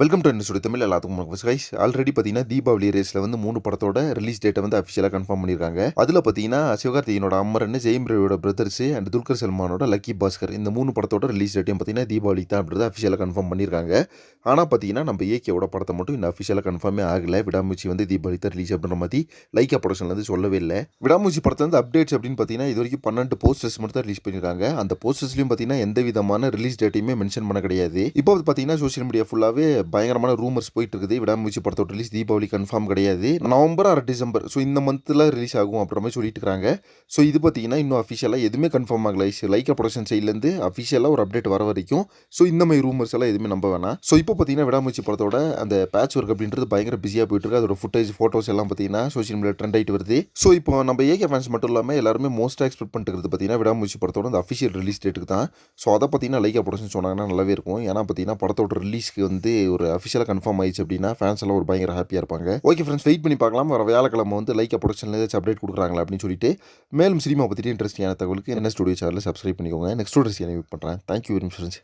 Welcome to என்னுடைய தமிழ் எல்லாத்துக்கும் guys already பார்த்தீங்கன்னா தீபாவளி ரேஸில் வந்து மூணு படத்தோட ரிலீஸ் டேட்டை வந்து அஃபிஷியலாக கன்ஃபார்ம் பண்ணியிருக்காங்க. அதில் பார்த்தீங்கன்னா சிவகார்த்திகனோட அம்மரன் ஜெயம் ரவியோட பிரதர்ஸ் அண்ட் துல்கர் சல்மானோட லக்கி பாஸ்கர் இந்த மூணு படத்தோட ரிலீஸ் டேட்டையும் பார்த்தீங்கன்னா தீபாவளி தான் அப்படின்றத அஃபிஷியலாக கன்ஃபார்ம் பண்ணியிருக்காங்க. ஆனால் பார்த்தீங்கன்னா நம்ம ஏகேவோட படத்தை மட்டும் இன்னும் அஃபிஷியலாக கன்ஃபார்மே ஆகலை. விடாமூச்சி வந்து தீபாவளி தான் ரிலீஸ் அப்படின்ற மாதிரி லைக்கா ப்ரொடக்ஷன்ல வந்து சொல்லவே இல்லை. விடாமூச்சி படத்தில் வந்து அப்டேட்ஸ் அப்படின்னு பார்த்தீங்கன்னா இது வரைக்கும் பன்னெண்டு போஸ்டர்ஸ் மட்டும் தான் ரிலீஸ் பண்ணியிருக்காங்க அந்த போஸ்டர்ஸ்லையும் பார்த்தீங்கன்னா எந்த விதமான ரிலீஸ் டேட்டையுமே மென்ஷன் பண்ண கிடையாது. இப்போ வந்து பார்த்தீங்கன்னா சோஷியல் மீடியா ஃபுல்லாகவே பயங்கரமான ரூமர்ஸ் போயிட்டு இருக்குது. விடாமூச்சி படத்தோட ரிலீஸ் தீபாவளி கன்ஃபார்ம் கிடையாது. நவம்பர் ஆர் டிசம்பர் ஸோ இந்த மந்த்தில் ரிலீஸ் ஆகும் அப்படின்ற மாதிரி சொல்லிட்டு இருக்காங்க. ஸோ இது பார்த்தீங்கன்னா இன்னும் அஃபிஷியலாக எதுவுமே கன்ஃபார்ம் ஆகலை. லைக்கா ப்ரொடக்ஷன் சைட்லேருந்து அஃபிஷியலாக ஒரு அப்டேட் வர வரைக்கும். ஸோ இந்த மாதிரி ரூமர்ஸ் எல்லாம் எதுவுமே நம்ப வேணாம். ஸோ இப்போ பார்த்தீங்கன்னா விடாமூச்சி படத்தோட அந்த பேட்ச் ஒர்க் அப்படின்றது பயங்கர பிஸியாக போயிட்டு இருக்கு அதோட ஃபுட்டேஜ் ஃபோட்டோஸ் எல்லாம் பார்த்தீங்கன்னா சோஷியல் மீடியா ட்ரெண்ட் ஆகிட்டு வருது. ஸோ இப்போ நம்ம ஏகே ஃபேன்ஸ் மட்டும் இல்லாமல் எல்லாருமே மோஸ்ட்டாக எக்ஸ்பெக்ட் பண்ணிட்டு இருக்கிறது பார்த்தீங்கன்னா விடாமூச்சி படத்தோட அந்த அஃபிஷியல் ரிலீஸ் டேட்டுக்கு தான். ஸோ அதை பார்த்தீங்கன்னா லைக்கா ப்ரொடக்ஷன் சொன்னாங்கன்னா நல்லாவே இருக்கும். ஏன்னா பார்த்தீங்கன்னா படத்தோட ரிலீஸ்க்கு வந்து ஒரு அஃபிஷியலாக கன்ஃபார்ம் ஆயிடுச்சு அப்படின்னா ஃபேன்ஸ் எல்லாம் ஒரு பயங்கர ஹாப்பியாக இருப்பாங்க. ஓகே ஃப்ரெண்ட்ஸ் வெயிட் பண்ணி பார்க்கலாம். வர வியாழக்கிழமை வந்து லைக்கா ப்ரொடக்ஷனில் ஏதாச்சும் அப்டேட் கொடுக்குறாங்களா அப்படின்னு சொல்லிட்டு மேலும் சினிமா பற்றிட்டு இன்ட்ரெஸ்டிங்கான தகவலுக்கு என்ன ஸ்டுடியோ சேனலில் சப்ஸ்கிரைப் பண்ணிக்கோங்க. நெக்ஸ்ட் ஸ்டோரிஸ் என்ன பண்ணுறேன் தேங்க்யூ வெரி மச் ஃப்ரெண்ட்ஸ்